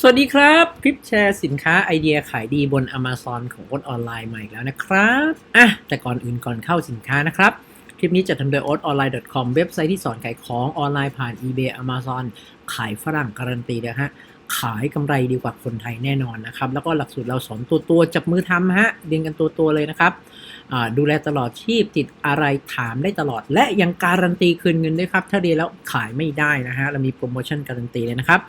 สวัสดีครับ คลิปแชร์สินค้าไอเดียขายดีบน Amazon ของโอ๊ตออนไลน์ใหม่แล้วนะครับอะแต่ก่อนอื่นก่อนเข้าสินค้านะครับ คลิปนี้จะทำโดย o a t o n l i n e c o m เว็บไซต์ที่สอนขายของออนไลน์ผ่าน eBay Amazon ขายฝรั่งการันตีนะฮะขายกำไรดีกว่าคนไทยแน่นอนนะครับ แล้วก็หลักสูตรเราสอนตัวตัวจับมือทำฮะเรียนกันตัวตัวเลยนะครับ ดูแลตลอดชีพติดอะไรถามได้ตลอด และยังการันตีคืนเงินด้วยครับ ถ้าเรียนแล้วขายไม่ได้นะฮะเรามีโปรโมชั่นการันตีเลยนะครับ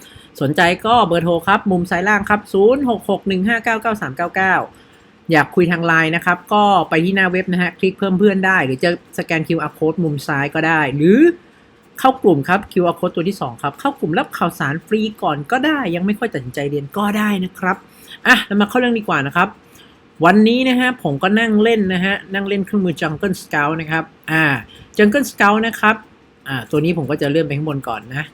สนใจก็เบอร์โทรครับ มุมซ้ายล่างครับ 0661599399 อยากคุยทางไลน์นะครับ ก็ไปที่หน้าเว็บนะฮะคลิกเพิ่มเพื่อนได้ หรือจะสแกน QR code มุมซ้ายก็ได้ หรือเข้ากลุ่มครับ QR code ตัวที่ 2 ครับ เข้ากลุ่มรับข่าวสารฟรีก่อนก็ได้ ยังไม่ค่อยตัดสินใจเรียนก็ได้นะครับอะเรามาเข้าเรื่องดีกว่านะครับ วันนี้นะฮะผมก็นั่งเล่นนะฮะนั่งเล่นเครื่องมือ Jungle Scout นะครับอ่า Jungle Scout นะครับอ่าตัวนี้ผมก็จะเลื่อนไปข้างบนก่อนนะ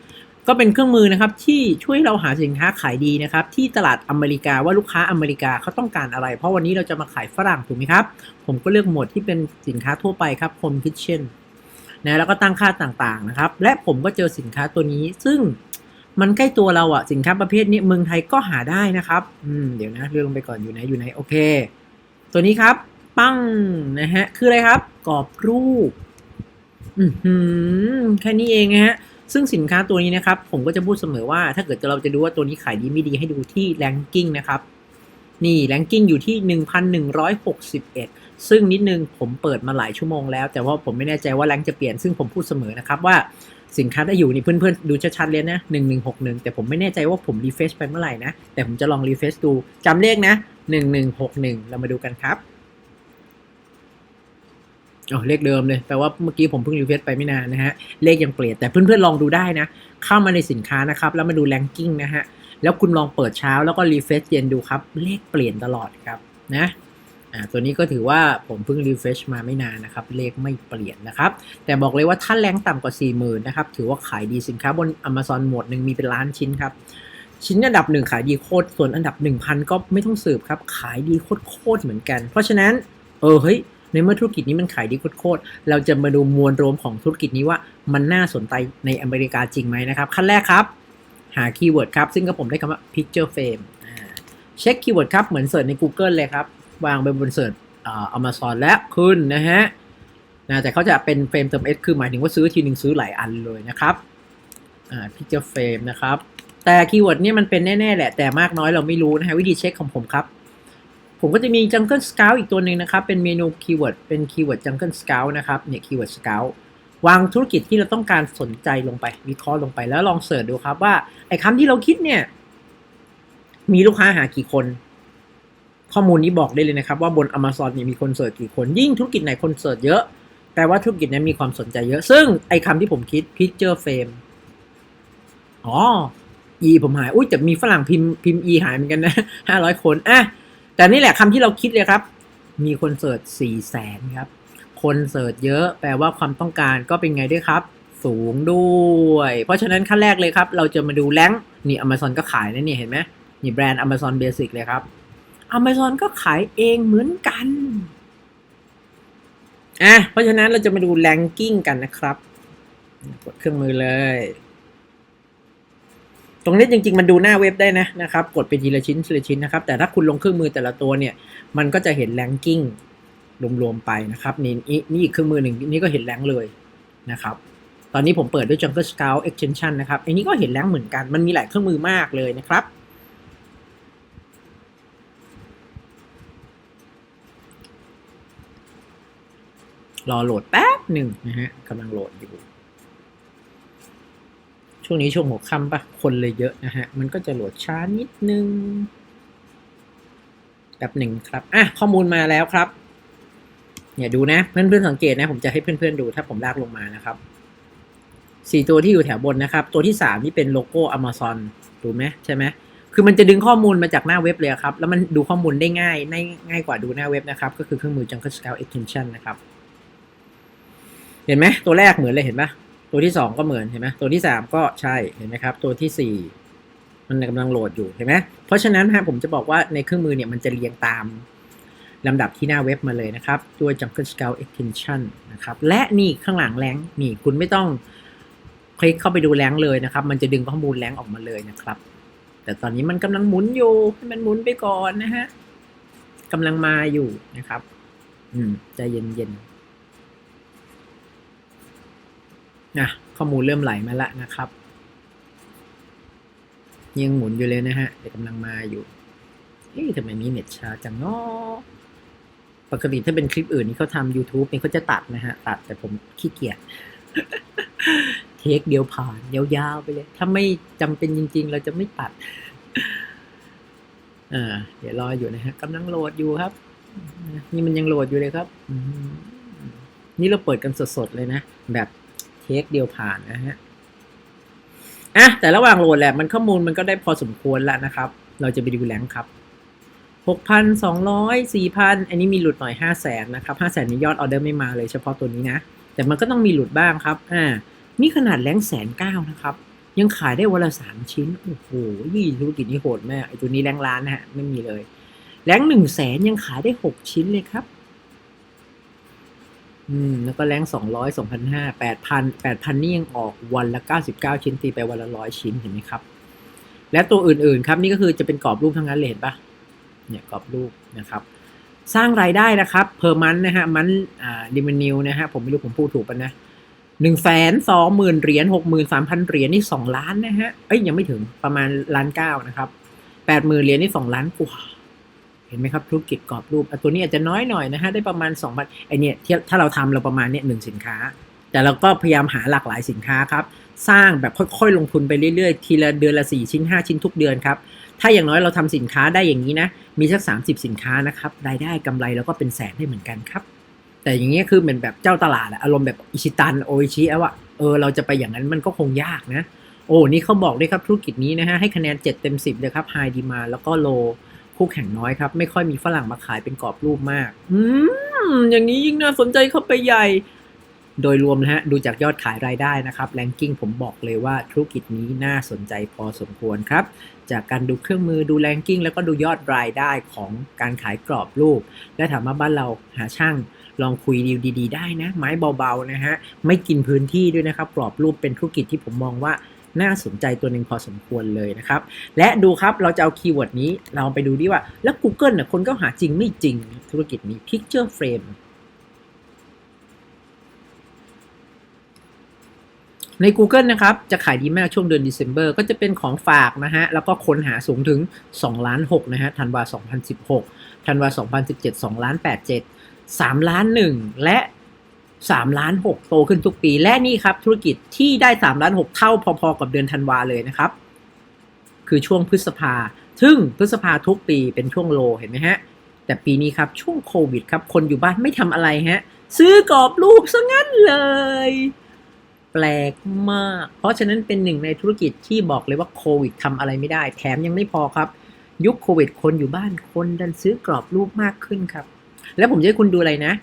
ก็เป็นเครื่องมือนะครับที่ช่วยเราหาสินค้าขายดีนะครับที่ตลาดอเมริกาว่าลูกค้าอเมริกาเขาต้องการอะไร เพราะวันนี้เราจะมาขายฝรั่งถูกไหมครับ ผมก็เลือกหมวดที่เป็นสินค้าทั่วไปครับ Home Kitchen นะแล้วก็ตั้งค่าต่างๆนะครับ และผมก็เจอสินค้าตัวนี้ซึ่ง มันใกล้ตัวเราอะสินค้าประเภทนี้เมืองไทยก็หาได้นะครับ อืมเดี๋ยวนะเลื่อนลงไปก่อนอยู่ไหนอยู่ไหนโอเค ตัวนี้ครับ ปั้งนะฮะ คืออะไรครับ กรอบรูป อือแค่นี้เองนะฮะซึ่งสินค้าตัวนี้นะครับ ผมก็จะพูดเสมอว่า ถ้าเกิดเราจะดูว่าตัวนี้ขายดีไม่ดีให้ดูที่ ranking นะครับ นี่ ranking อยู่ที่ 1,161 ซึ่งนิดนึงผมเปิดมาหลายชั่วโมงแล้ว แต่ว่าผมไม่แน่ใจว่าแรงจะเปลี่ยนซึ่งผมพูดเสมอนะครับว่าสินค้าได้อยู่นี่เพื่อนๆ ดูชัดๆเลยนะ1161แต่ผมไม่แน่ใจว่าผมรีเฟซไปเมื่อไหร่นะ แต่ผมจะลองรีเฟซดูจำเลขนะ1161เรามาดูกันครับอ๋อเลขเดิมเลยแปลว่าเมื่อกี้ผมเพิ่งรีเฟซไปไม่นานนะฮะ เลขยังเปลี่ยนแต่เพื่อนๆ ลองดูได้นะ เข้ามาในสินค้านะครับ แล้วมาดูแรงกิ้งนะฮะ แล้วคุณลองเปิดเช้าแล้วก็รีเฟซเย็นดูครับ เลขเปลี่ยนตลอดครับนะ อ่าตัวนี้ก็ถือว่าผมเพิ่งรีเฟชมาไม่นานนะครับ เลขไม่เปลี่ยนนะครับ แต่บอกเลยว่าถ้าแรงต่ำกว่า 4 0,000นะครับ ถือว่าขายดีสินค้าบน Amazon หมวดหนึ่งมีเป็นล้านชิ้นครับ ชิ้นอันดับหนึ่งขายดีโคตร ส่วนอันดับ 1,000 ก็ไม่ต้องสืบครับ ขายดีโคตรๆเหมือนกัน เพราะฉะนั้น เออเฮ้ยในเมื่อธุรกิจนี้มันขายดีโคตรๆ เราจะมาดูมวลรวมของธุรกิจนี้ว่ามันน่าสนใจในอเมริกาจริงไหมนะครับ ขั้นแรกครับ หาคีย์เวิร์ดครับ ซึ่งก็ผมได้คำว่า picture frame เช็คคีย์เวิร์ดครับ เหมือนเสิร์ชใน Google เลยครับ วางไปบนเสิร์ชอ่า Amazon และขึ้นนะฮะนะแต่เขาจะเป็นเฟรมเติม S คือหมายถึงว่าซื้อทีหนึ่งซื้อหลายอันเลยนะครับอ่า picture frame นะครับ แต่คีย์เวิร์ดเนี่ยมันเป็นแน่ ๆ แหละ แต่มากน้อยเราไม่รู้นะฮะ วิธีเช็คของผมครับ ผมก็จะมี Jungle Scout อีกตัวหนึ่งนะครับ เป็นเมนูคีย์เวิร์ดเป็นคีย์เวิร์ด Jungle Scout นะครับเนี่ยคีย์เวิร์ด Scout วางธุรกิจที่เราต้องการสนใจลงไปวิเคราะห์ลงไปแล้วลองเสิร์ชดูครับว่าไอ้คำที่เราคิดเนี่ยมีลูกค้าหากี่คน ข้อมูลนี้บอกได้เลยนะครับ ว่าบน Amazon เนี่ยมีคนเสิร์ชกี่คน ยิ่งธุรกิจไหนคนเสิร์ชเยอะ แปลว่าธุรกิจนั้นมีความสนใจเยอะ ซึ่งไอ้คำที่ผมคิด picture frame อ๋อ e ผมหาย อุ้ยแต่มีฝรั่งพิมพ์พิมพ์ e หายเหมือนกันนะห้าร้อยคนอะแต่นี่แหละคำที่เราคิดเลยครับ มีคนเสิร์ชสี่แสนครับ คนเสิร์ชเยอะ แปลว่าความต้องการก็เป็นไงด้วยครับ สูงด้วย เพราะฉะนั้นขั้นแรกเลยครับ เราจะมาดูแรงค์นี่ Amazon ก็ขายนะเนี่ยเห็นไหมนี่แบรนด์ Amazon Basic เลยครับ Amazon ก็ขายเองเหมือนกันอะเพราะฉะนั้นเราจะมาดูแรงกิ้งกันนะครับ กดเครื่องมือเลย ตรงนี้จริง ๆ มันดูหน้าเว็บได้นะนะครับ กดไปทีละชิ้นทีละชิ้นนะครับ แต่ถ้าคุณลงเครื่องมือแต่ละตัวเนี่ย มันก็จะเห็นแรงกิ้งรวมๆไปนะครับนี่นี่นี่อีกเครื่องมือหนึ่งนี่ก็เห็นแรงเลยนะครับ ตอนนี้ผมเปิดด้วย Jungle Scout Extension นะครับอันนี้ก็เห็นแรงเหมือนกัน มันมีหลายเครื่องมือมากเลยนะครับ รอโหลดแป๊บหนึ่งนะฮะกำลังโหลดอยู่ ช่วงนี้ช่วงหัวค่ำปะคนเลยเยอะนะฮะ มันก็จะโหลดช้านิดนึงแบบหนึ่งครับ อะ ข้อมูลมาแล้วครับเนี่ยดูนะเพื่อนๆสังเกตนะผมจะให้เพื่อนๆดูถ้าผมลากลงมานะครับสี่ตัวที่อยู่แถวบนนะครับ ตัวที่สามนี่เป็นโลโก้ Amazon ดูไหมใช่ไหมคือมันจะดึงข้อมูลมาจากหน้าเว็บเลยครับ แล้วมันดูข้อมูลได้ง่ายง่ายง่ายกว่าดูหน้าเว็บนะครับ ก็คือเครื่องมือ Jungle Scout Extension นะครับ เห็นไหมตัวแรกเหมือนเลยเห็นปะตัวที่สองก็เหมือนเห็นไหมตัวที่สามก็ใช่เห็นไหมครับ ตัวที่สี่มันกำลังโหลดอยู่เห็นไหมเพราะฉะนั้นฮะผมจะบอกว่าในเครื่องมือเนี่ยมันจะเรียงตามลำดับที่หน้าเว็บมาเลยนะครับ ด้วย Jungle Scout Extension นะครับ และนี่ข้างหลังแรงนี่คุณไม่ต้องคลิกเข้าไปดูแรงเลยนะครับ มันจะดึงข้อมูลแรงออกมาเลยนะครับ แต่ตอนนี้มันกำลังหมุนอยู่ให้มันหมุนไปก่อนนะฮะกำลังมาอยู่นะครับ อืมใจเย็นๆ นะข้อมูลเริ่มไหลมาแล้วนะครับ ยังหมุนอยู่เลยนะฮะแต่กำลังมาอยู่เฮ้ยทำไมมีเน็ตช้าจังเนาะปกติถ้าเป็นคลิปอื่นนี่เขาทำ YouTube นี่เขาจะตัดนะฮะ ตัดแต่ผมขี้เกียจเทคเดียวผ่าน ยาวๆไปเลย ถ้าไม่จำเป็นจริง ๆ เราจะไม่ตัดอ่าเดี๋ยวรออยู่นะฮะกำลังโหลดอยู่ครับ นี่มันยังโหลดอยู่เลยครับ นี่เราเปิดกันสดๆเลยนะ แบบ เทคเดียวผ่านนะฮะอะแต่ระหว่างโหลดแหละมันข้อมูลมันก็ได้พอสมควรแล้วนะครับ เราจะไปดูแรงครับหกพันสองร้อยสี่พันอันนี้มีหลุดหน่อยห้าแสนนะครับห้าแสนนี้ยอดออเดอร์ไม่มาเลยเฉพาะตัวนี้นะ แต่มันก็ต้องมีหลุดบ้างครับอ่านี่ขนาดแรงแสนเก้านะครับ ยังขายได้วันละสามชิ้น โอ้โหนี่ธุรกิจนี้โหดมากไอตัวนี้แรงล้านนะฮะไม่มีเลยแรงหนึ่งแสนยังขายได้หกชิ้นเลยครับ อืมแล้วก็แรงสองร้อยสองพันห้าแปดพันแปดพันนี่ยังออกวันละเก้าสิบเก้าชิ้นตีไปวันละร้อยชิ้นเห็นไหมครับ และตัวอื่นๆครับนี่ก็คือจะเป็นกรอบรูปทั้งนั้นเลยเห็นปะเนี่ยกรอบรูปนะครับ สร้างรายได้นะครับเพอร์มันนะฮะมันอ่าดิมนิวนะฮะผมไม่รู้ผมพูดถูกปะนะหนึ่งแสนสองหมื่นเหรียญหกหมื่นสามพันเหรียญนี่สองล้านนะฮะเอ้ยยังไม่ถึงประมาณล้านเก้านะครับแปดหมื่นเหรียญนี่สองล้านกว่า เห็นไหมครับธุรกิจกรอบรูปตัวนี้อาจจะน้อยหน่อยนะฮะได้ประมาณ2 0 0 0ไอเนี่ยถ้าเราทำเราประมาณเนี่ยหนึ่งสินค้า แต่เราก็พยายามหาหลากหลายสินค้าครับสร้างแบบค่อยๆ ลงทุนไปเรื่อยๆ ทีละเดือนละ 4 ชิ้น 5 ชิ้นทุกเดือนครับถ้าอย่างน้อยเราทำสินค้าได้อย่างนี้นะมีสัก 30 สินค้านะครับรายได้กำไรแล้วก็เป็นแสนได้เหมือนกันครับ แต่อย่างนี้ยคือเหมือนแบบเจ้าตลาดอะอารมณ์แบบอิชิตันโออิชิอะว่าเออเราจะไปอย่างนั้นมันก็คงยากนะโอ้นี่เขาบอกด้วยครับธุรกิจนี้นะฮะให้คะแนน 7 เต็ม 10เลยครับไฮดีมาแล้วก็โล คู่แข่งน้อยครับ ไม่ค่อยมีฝรั่งมาขายเป็นกรอบรูปมาก อืม อย่างนี้ยิ่งน่าสนใจเข้าไปใหญ่ โดยรวมนะฮะ ดูจากยอดขายรายได้นะครับแรงกิ้งผมบอกเลยว่าธุรกิจนี้น่าสนใจพอสมควรครับ จากการดูเครื่องมือดูแรงกิ้งแล้วก็ดูยอดรายได้ของการขายกรอบรูป และถามว่าบ้านเราหาช่างลองคุยดีลดี ๆ ได้นะ ไม้เบาๆนะฮะ ไม่กินพื้นที่ด้วยนะครับ กรอบรูปเป็นธุรกิจที่ผมมองว่า น่าสนใจตัวหนึ่งพอสมควรเลยนะครับ และดูครับเราจะเอาคีย์เวิร์ดนี้เราไปดูดิว่า แล้ว Google เนี่ยคนก็หาจริงไม่จริงธุรกิจนี้ Picture Frame ใน Google นะครับ จะขายดีมากช่วงเดือน December ก็จะเป็นของฝากนะฮะ แล้วก็คนหาสูงถึง2ล้าน6นะฮะธันวา 2016ธันวา 2017 2ล้าน87 3ล้าน 1 และ 3ล้าน6โตขึ้นทุกปี และนี่ครับธุรกิจที่ได้3ล้าน6เท่าพอๆกับเดือนธันวาเลยนะครับ คือช่วงพฤษภา ซึ่งพฤษภาทุกปีเป็นช่วงโลเห็นไหมฮะ แต่ปีนี้ครับช่วงโควิดครับคนอยู่บ้านไม่ทำอะไรฮะ ซื้อกรอบรูปซะงั้นเลย แปลกมาก เพราะฉะนั้นเป็นหนึ่งในธุรกิจที่บอกเลยว่าโควิดทำอะไรไม่ได้ แถมยังไม่พอครับ ยุคโควิดคนอยู่บ้านคนดันซื้อกรอบรูปมากขึ้นครับ แล้วผมจะให้คุณดูอะไรนะ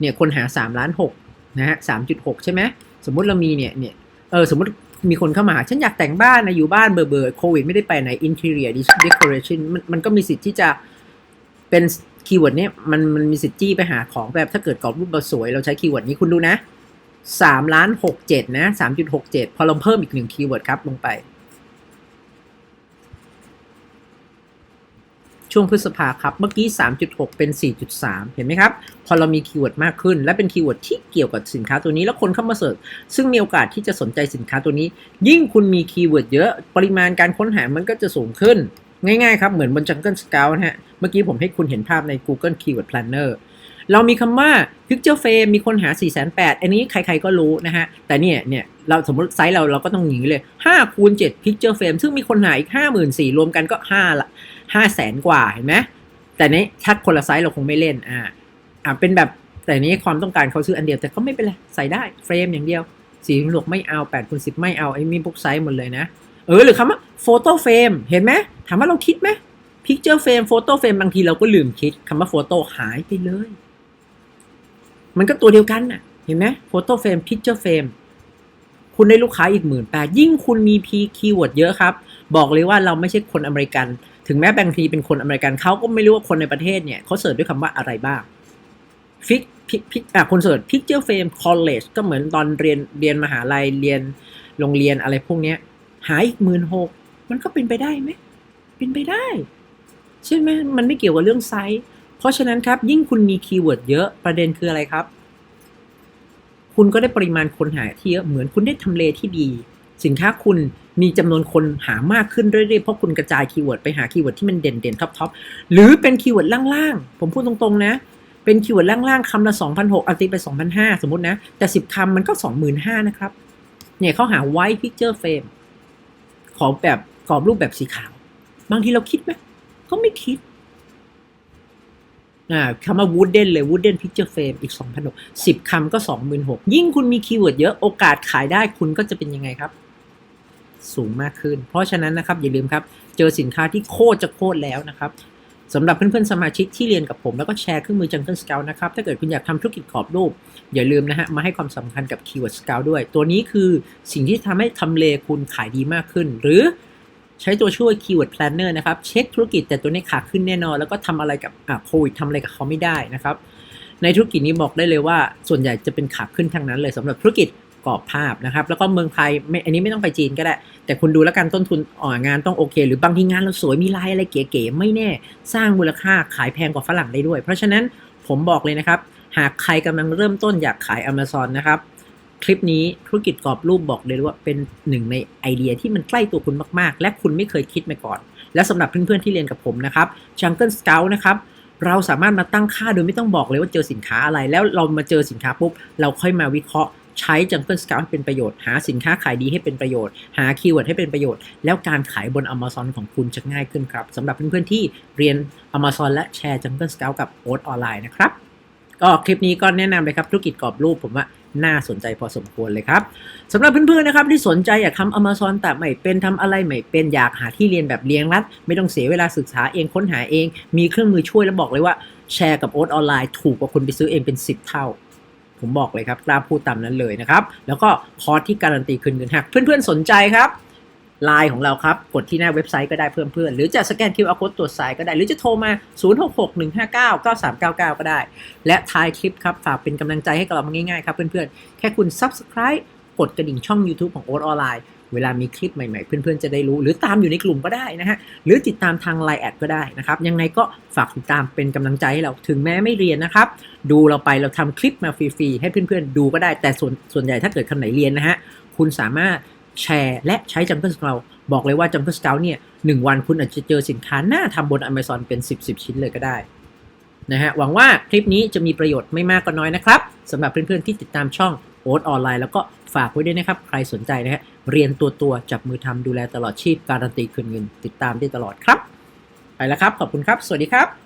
เนี่ยคนหา3ล้าน6นะฮะ3.6ใช่ไหมสมมติเรามีเนี่ยเนี่ยเออสมมติมีคนเข้ามา ฉันอยากแต่งบ้านนะอยู่บ้านเบื่อเบื่อโควิดไม่ได้ไปไหน interior decoration มันมันก็มีสิทธิ์ที่จะเป็นคีย์เวิร์ดเนี่ยมันมันมีสิทธิ์จี้ไปหาของแบบถ้าเกิดกรอบรูปเราสวย เราใช้คีย์เวิร์ดนี้คุณดูนะ3ล้าน6 7นะ3.67พอเราเพิ่มอีกหนึ่งคีย์เวิร์ดครับลงไป ช่วงพฤษภาครับ เมื่อกี้ 3.6 เป็น 4.3 เห็นไหมครับ พอเรามีคีย์เวิร์ดมากขึ้น และเป็นคีย์เวิร์ดที่เกี่ยวกับสินค้าตัวนี้ แล้วคนเข้ามาเสิร์ชซึ่งมีโอกาสที่จะสนใจสินค้าตัวนี้ ยิ่งคุณมีคีย์เวิร์ดเยอะ ปริมาณการค้นหามันก็จะสูงขึ้น ง่ายๆครับ เหมือนบน Jungle Scout นะฮะ เมื่อกี้ผมให้คุณเห็นภาพใน Google Keyword Planner เรามีคำว่า Picture Frame มีคนหา 4 8 0 0 0อันนี้ใครๆก็รู้นะฮะ แต่เนี่ยเนี่ยเราสมมติไซส์เราเราก็ต้องอย่างนี้เลย5คูณ7 Picture Frame ซึ่งมีคนหาอีก 54,000รวมกันก็5ละ5แสนกว่าเห็นไหมแต่นี้ถ้าคนละไซส์เราคงไม่เล่นอ่าอ่าเป็นแบบแต่นี้ความต้องการเขาซื้ออันเดียวแต่ก็ไม่เป็นไรใส่ได้เฟรมอย่างเดียวสีหลวกไม่เอา8คูณ10 ไม่เอาไอ้มีพวกไซส์หมดเลยนะ เออหรือคำว่า Photo Frame เห็นไหมถามว่าเราคิดไหม Picture Frame Photo Frame บางทีเราก็ลืมคิดคำว่า Photo หายไปเลย มันก็ตัวเดียวกันน่ะ เห็นไหม Photo Frame Picture Frame คุณได้ลูกค้าอีกหมื่นแปดยิ่งคุณมีพีคีย์เวิร์ดเยอะครับ บอกเลยว่าเราไม่ใช่คนอเมริกัน ถึงแม้แบางทีเป็นคนอเมริกันเขาก็ไม่รู้ว่าคนในประเทศเนี่ยเขาเสิร์ชด้วยคำว่าอะไรบ้างฟิกพิกอะคนเสิร์ช Picture Frame College ก็เหมือนตอนเรียนเรียนมหาลัยเรียนโรงเรียนอะไรพวกเนี้ย หาอีกหมื่นหกมันก็เป็นไปได้ไหมเป็นไปได้ ใช่ไหมมันไม่เกี่ยวกับเรื่องไซส์ เพราะฉะนั้นครับยิ่งคุณมีคีย์เวิร์ดเยอะประเด็นคืออะไรครับ คุณก็ได้ปริมาณคนหาที่เยอะเหมือนคุณได้ทำเลที่ดี สินค้าคุณมีจำนวนคนหามากขึ้นเรื่อยๆเพราะคุณกระจายคีย์เวิร์ดไปหาคีย์เวิร์ดที่มันเด่นๆท็อปๆหรือเป็นคีย์เวิร์ดล่างๆผมพูดตรงๆนะเป็นคีย์เวิร์ดล่างๆคำละ2,600เอาตีไป2,500สมมตินะ แต่ 10 คำมันก็ 25,000 นะครับ เนี่ยเขาหา white picture frame ขอแบบกรอบรูปแบบสีขาว บางทีเราคิดไหมก็ไม่คิด อ่าคำว่า wooden เลย wooden picture frame อีก2,006 10คำก็ 26,000 ยิ่งคุณมีคีย์เวิร์ดเยอะโอกาสขายได้คุณก็จะเป็นยังไงครับ สูงมากขึ้น เพราะฉะนั้นนะครับอย่าลืมครับ เจอสินค้าที่โคตรจะโคตรแล้วนะครับสำหรับเพื่อนๆ สมาชิกที่เรียนกับผมแล้วก็แชร์เครื่องมือ Jungle Scout นะครับ ถ้าเกิดคุณอยากทำธุรกิจกรอบรูป อย่าลืมนะฮะ มาให้ความสำคัญกับ Keyword Scout ด้วย ตัวนี้คือสิ่งที่ทำให้ทำเลคุณขายดีมากขึ้น หรือ ใช้ตัวช่วย Keyword Planner นะครับ เช็คธุรกิจแต่ตัวนี้ขาขึ้นแน่นอน แล้วก็ทำอะไรกับโควิดทำอะไรกับเขาไม่ได้นะครับ ในธุรกิจนี้บอกได้เลยว่า ส่วนใหญ่จะเป็นขาขึ้นทางนั้นเลยสำหรับธุรกิจกรอบภาพนะครับ แล้วก็เมืองไทยไม่อันนี้ไม่ต้องไปจีนก็ได้ แต่คุณดูแล้วกันต้นทุนอ่องานต้องโอเค หรือบางทีงานเราสวยมีลายอะไรเก๋ๆไม่แน่ สร้างมูลค่าขายแพงกว่าฝรั่งได้ด้วย เพราะฉะนั้นผมบอกเลยนะครับ หากใครกำลังเริ่มต้นอยากขาย Amazon นะครับ คลิปนี้ธุรกิจกรอบรูปบอกเลยว่าเป็นหนึ่งในไอเดียที่มันใกล้ตัวคุณมากๆ และคุณไม่เคยคิดมาก่อน และสำหรับเพื่อนๆที่เรียนกับผมนะครับ Jungle Scout นะครับเราสามารถมาตั้งค่าโดยไม่ต้องบอกเลยว่าเจอสินค้าอะไร แล้วเรามาเจอสินค้าปุ๊บเราค่อยมาวิเคราะห์ใช้ Jungle Scout ให้เป็นประโยชน์ หาสินค้าขายดีให้เป็นประโยชน์ หาคีย์เวิร์ดให้เป็นประโยชน์ แล้วการขายบน Amazon ของคุณจะง่ายขึ้นครับสำหรับเพื่อนๆที่เรียน Amazon และแชร์ Jungle Scout กับโอ๊ตออนไลน์นะครับก็คลิปนี้ก็แนะนำเลยครับธุรกิจกรอบรูปผมว่า น่าสนใจพอสมควรเลยครับสำหรับเพื่อนๆนะครับที่สนใจอยากทำ Amazon แต่ไม่เป็นทำอะไรไม่เป็นอยากหาที่เรียนแบบเรียงรัด ไม่ต้องเสียเวลาศึกษาเองค้นหาเอง มีเครื่องมือช่วยแล้วบอกเลยว่าแชร์กับโอ๊ตออนไลน์ถูกกว่าคนไปซื้อเองเป็น 10 เท่าผมบอกเลยครับกล้าพูดตามนั้นเลยนะครับ แล้วก็คอร์สที่การันตีคืนเงินหากเพื่อนๆสนใจครับ ไลน์ของเราครับ กดที่หน้าเว็บไซต์ก็ได้เพื่อนๆหรือจะสแกน QR code ตรวจสายก็ได้ หรือจะโทรมา 0661599399 ก็ได้ และท้ายคลิปครับ ฝากเป็นกำลังใจให้กับเราง่ายๆครับเพื่อนๆ แค่คุณ Subscribe กดกระดิ่งช่อง YouTube ของโอ๊ตออนไลน์เวลามีคลิปใหม่ๆ เพื่อนๆ จะได้รู้ หรือตามอยู่ในกลุ่มก็ได้นะฮะ หรือติดตามทาง Line แอดก็ได้นะครับ ยังไงก็ฝากติดตามเป็นกำลังใจให้เราถึงแม้ไม่เรียนนะครับ ดูเราไปเราทำคลิปมาฟรีๆ ให้เพื่อนๆ ดูก็ได้แต่ส่วนส่วนใหญ่ถ้าเกิดคนไหนเรียนนะฮะ คุณสามารถ แชร์และใช้ Jungle Scout บอกเลยว่า Jungle Scout เนี่ยหนึ่งวันคุณอาจจะเจอสินค้าหน้าทำบน Amazon เป็น 10 10 ชิ้นเลยก็ได้นะฮะหวังว่าคลิปนี้จะมีประโยชน์ไม่มากก็น้อยนะครับสำหรับเพื่อนๆที่ติดตามช่องโอ๊ตออนไลน์แล้วก็ฝากไว้ด้วยนะครับ ใครสนใจนะฮะเรียนตัวตัวจับมือทำดูแลตลอดชีพการันตีคืนเงิน ติดตามได้ตลอดครับ ไปแล้วครับ ขอบคุณครับ สวัสดีครับ